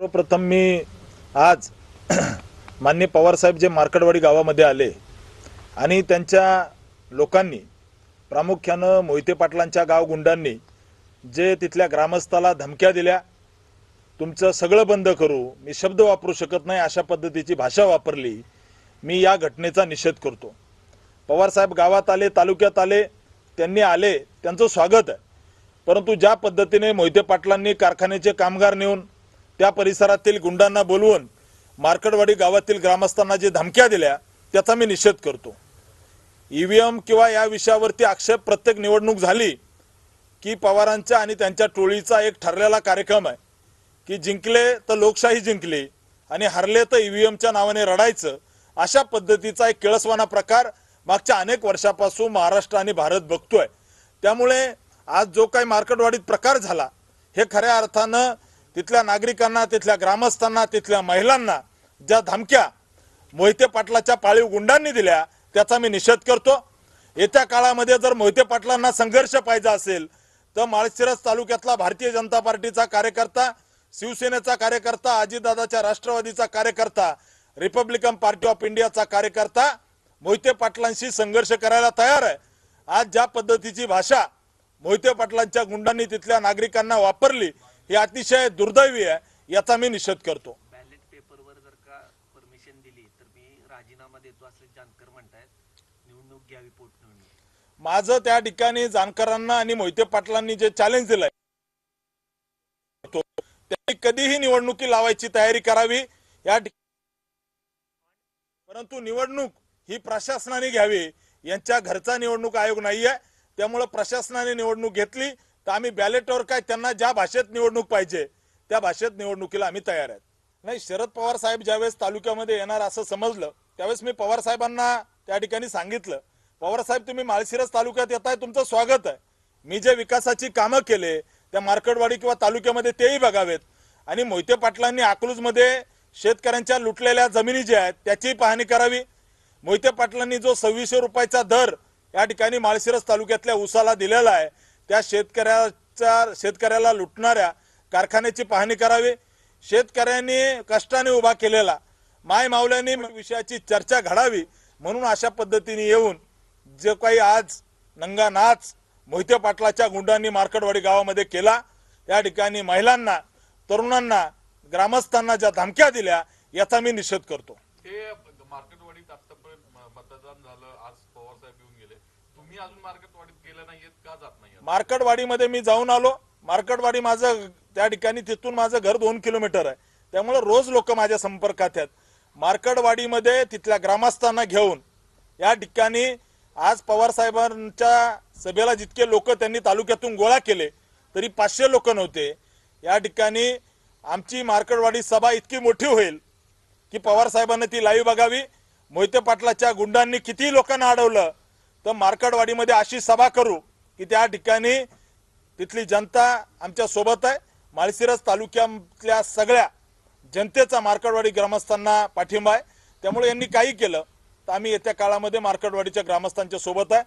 सर्वप्रथम मी आज मान्य पवारसाहेब जे मार्कडवाडी गावामध्ये आले आणि त्यांच्या लोकांनी प्रामुख्यानं मोहिते पाटलांच्या गाव गुंडांनी जे तिथल्या ग्रामस्थाला धमक्या दिल्या तुमचं सगळं बंद करू मी शब्द वापरू शकत नाही अशा पद्धतीची भाषा वापरली मी या घटनेचा निषेध करतो. पवारसाहेब गावात आले तालुक्यात आले त्यांनी आले त्यांचं स्वागत आहे. परंतु ज्या पद्धतीने मोहिते पाटलांनी कारखान्याचे कामगार नेऊन त्या परिसरातील गुंडांना बोलवून मार्कडवाडी गावातील ग्रामस्थांना जे धमक्या दिल्या त्याचा मी निषेध करतो. ईव्हीएम किंवा या विषयावरती आक्षेप प्रत्येक निवडणूक झाली की पवारांच्या आणि त्यांच्या टोळीचा एक ठरलेला कार्यक्रम आहे. की जिंकले तर लोकशाही जिंकली आणि हरले तर ईव्हीएमच्या नावाने रडायचं अशा पद्धतीचा एक केळसवाना प्रकार मागच्या अनेक वर्षापासून महाराष्ट्र आणि भारत बघतोय. त्यामुळे आज जो काही मार्केटवाडीत प्रकार झाला हे खऱ्या अर्थानं तिथल्या नागरिकांना तिथल्या ग्रामस्थांना तिथल्या महिलांना ज्या धमक्या मोहिते पाटलाच्या पाळीव गुंडांनी दिल्या त्याचा मी निषेध करतो. येत्या काळामध्ये जर मोहिते पाटलांना संघर्ष पाहिजे असेल तर माळशिरस तालुक्यातला भारतीय जनता पार्टीचा कार्यकर्ता शिवसेनेचा कार्यकर्ता अजितदादाच्या राष्ट्रवादीचा कार्यकर्ता रिपब्लिकन पार्टी ऑफ इंडियाचा कार्यकर्ता मोहिते पाटलांशी संघर्ष करायला तयार आहे. आज ज्या पद्धतीची भाषा मोहिते पाटलांच्या गुंडांनी तिथल्या नागरिकांना वापरली ही अतिशय दुर्दैवी आहे याचा मी निषेध करतो. बॅलेट पेपरवर जर का परमिशन दिली तर मी राजीनामा देतो असं जानकर म्हणतायत. निवडणूक घ्यावी पोटनिवडणूक. माझं त्या ठिकाणी जाणकारांना आणि मोहिते पाटलांनी जे चॅलेंज दिलंय तो- त्यांनी कधीही निवडणुकी लावायची तयारी करावी या परंतु निवडणूक ही प्रशासनाने घ्यावी. यांच्या घरचा निवडणूक आयोग नाहीये त्यामुळे प्रशासनाने निवडणूक घेतली. तर आम्ही बॅलेटवर काय त्यांना ज्या भाषेत निवडणूक पाहिजे त्या भाषेत निवडणुकीला आम्ही तयार आहेत. नाही शरद पवार साहेब ज्यावेळेस तालुक्यामध्ये येणार असं समजलं त्यावेळेस मी पवार साहेबांना त्या ठिकाणी सांगितलं पवार साहेब तुम्ही माळशिरस तालुक्यात येताय तुमचं स्वागत आहे. मी जे विकासाची कामं केले त्या मार्केटवाडी किंवा तालुक्यामध्ये तेही बघावेत. आणि मोहिते पाटलांनी अकलूजमध्ये शेतकऱ्यांच्या लुटलेल्या जमिनी ज्या आहेत त्याचीही पाहणी करावी. मोहिते पाटलांनी जो सव्वीसशे रुपयाचा दर या ठिकाणी माळशिरस तालुक्यातल्या उसाला दिलेला आहे त्या शेतकऱ्याच्या शेतकऱ्याला लुटणाऱ्या कारखान्याची पाहणी करावी. शेतकऱ्यांनी कष्टाने उभा केलेला माय मावल्यांनी विषयाची चर्चा घडावी म्हणून अशा पद्धतीने येऊन जे काही आज नंगा नाच मोहिते पाटलाच्या गुंडांनी मार्कडवाडी गावामध्ये केला या ठिकाणी महिलांना तरुणांना ग्रामस्थांना ज्या धमक्या दिल्या याचा मी निषेध करतो. मार्केटवाडीत आतापर्यंत मतदान झालं आज पवार साहेब येऊन गेले. तुम्ही अजून मार्केटवाडीत गेले नाहीयेत का जात नाही मार्केटवाडीमध्ये मी जाऊन आलो. मार्केटवाडी माझं त्या ठिकाणी तिथून माझं घर दोन किलोमीटर आहे. त्यामुळे रोज लोक माझ्या संपर्कात आहेत. मार्कडवाडीमध्ये तिथल्या ग्रामस्थांना घेऊन या ठिकाणी आज पवार साहेबांच्या सभेला जितके लोक त्यांनी तालुक्यातून गोळा केले तरी पाचशे लोक नव्हते. या ठिकाणी आमची मार्कडवाडी सभा इतकी मोठी होईल की पवार साहेबांनी ती लाईव्ह बघावी. मोहिते पाटलाच्या गुंडांनी किती लोकांना अडवलं तर मार्कडवाडीमध्ये अशी सभा करू की त्या ठिकाणी तिथली जनता आमच्यासोबत आहे. माळशिरस तालुक्यातल्या सगळ्या जनतेचा मार्कडवाडी ग्रामस्थांना पाठिंबा आहे. त्यामुळे यांनी काही केलं तर आम्ही येत्या काळामध्ये मार्कडवाडीच्या ग्रामस्थांच्या सोबत आहे.